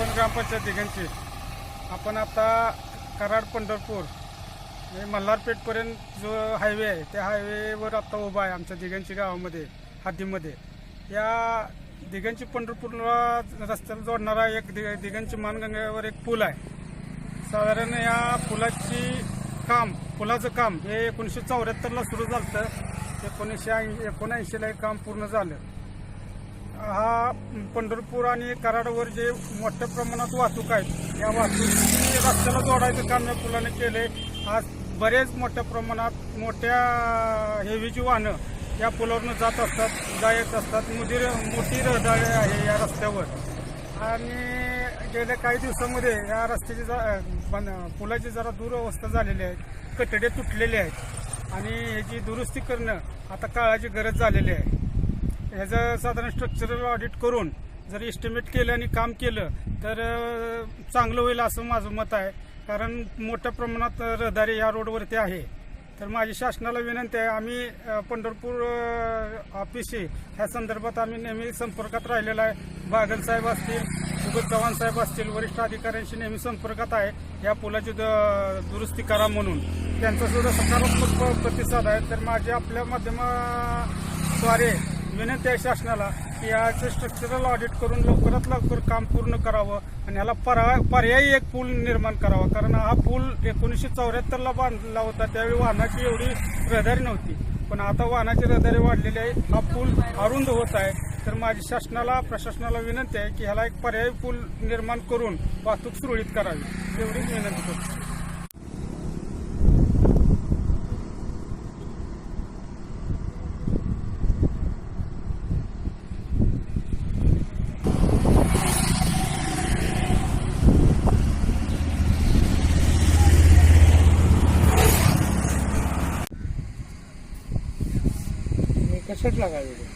आपण ग्रामपंचायत दिघांची आपण आता कराड पंढरपूर म्हणजे मल्हारपेठपर्यंत जो हायवे आहे त्या हायवेवर आता उभा आहे आमच्या दिघांची गावामध्ये हद्दीमध्ये या दिघांची पंढरपूरला रस्त्याला जोडणारा एक दि दिघांची मानगंगेवर एक पूल आहे. साधारण या पुलाची काम पुलाचं काम हे एकोणीसशे चौऱ्याहत्तरला सुरू झालं होतं एकोणीसशे ऐंशी एकोणऐंशीला हे काम पूर्ण झालं. हा पंढरपूर आणि कराडवर जे मोठ्या प्रमाणात वाहतूक आहे या वाहतुकी रस्त्याला जोडायचं काम या पुलाने केले आज बरेच मोठ्या प्रमाणात मोठ्या हेवीची वाहनं या पुलावरनं जात असतात जा येत असतात. मुदीर मोठी रहदारी आहे या रस्त्यावर. आणि गेल्या काही दिवसामध्ये या रस्त्याची जा- पुलाची जरा दुरवस्था झालेली आहे. कटडे तुटलेले आहेत. आणि ह्याची दुरुस्ती करणं आता काळाची गरज झालेली आहे. ह्याचं साधारण स्ट्रक्चरल ऑडिट करून जर एस्टिमेट केलं आणि काम केलं तर चांगलं होईल असं माझं मत आहे. कारण मोठ्या प्रमाणात रहदारी या रोडवरती आहे. तर माझी शासनाला विनंती आहे आम्ही पंढरपूर ऑफिसशी ऑफिस ह्या संदर्भात आम्ही नेहमी संपर्कात राहिलेला आहे. बागल साहेब असतील सुगत चव्हाण साहेब असतील वरिष्ठ अधिकाऱ्यांशी नेहमी संपर्कात आहे. या पुलाची द- दुरुस्ती करा म्हणून. त्यांचा सुद्धा सकारात्मक प्रतिसाद आहे. तर माझे आपल्या माध्यमाद्वारे विनंती आहे शासनाला की याचं स्ट्रक्चरल ऑडिट करून लवकरात लवकर काम पूर्ण करावं आणि ह्याला परा पर्यायी एक पूल निर्माण करावा. कारण हा पूल एकोणीसशे चौऱ्याहत्तरला बांधला होता. त्यावेळी वाहनाची एवढी रहदारी नव्हती. पण आता वाहनाची रहदारी वाढलेली आहे. हा पूल अरुंद होत आहे. तर माझी शासनाला प्रशासनाला विनंती आहे की ह्याला एक पर्यायी पूल निर्माण करून वाहतूक सुरळीत करावी. एवढीच विनंती करतो. कशात लागायचं